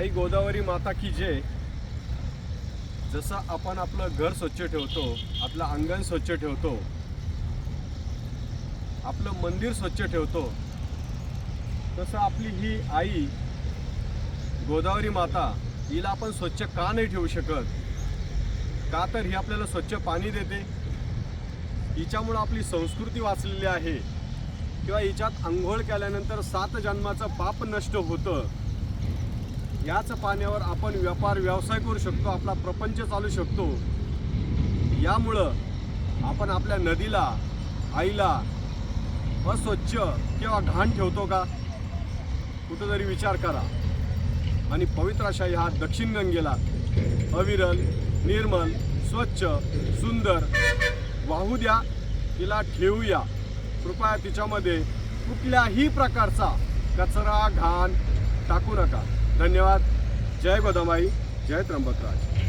आई गोदावरी माता की जय. जसं आपण आपलं घर स्वच्छ ठेवतो आपलं अंगण स्वच्छ ठेवतो आपलं मंदिर स्वच्छ ठेवतो तसं आपली ही आई गोदावरी माता हिला आपण स्वच्छ का नाही ठेवू शकत? का तर ही आपल्याला स्वच्छ पाणी देते? हिच्यामुळं आपली संस्कृती वाचलेली आहे. किंवा हिच्यात आंघोळ केल्यानंतर सात जन्माचं पाप नष्ट होतं. याच पाण्यावर आपण व्यापार व्यवसाय करू शकतो आपला प्रपंच चालू शकतो. यामुळं आपण आपल्या नदीला आईला अस्वच्छ किंवा घाण ठेवतो का? कुठंतरी विचार करा. आणि पवित्र अशा ह्या दक्षिण गंगेला अविरल निर्मल स्वच्छ सुंदर वाहू द्या. तिला ठेवूया. कृपया तिच्यामध्ये कुठल्याही प्रकारचा कचरा घाण टाकू नका. धन्यवाद जय गोदामाई जय त्र्यंबकराज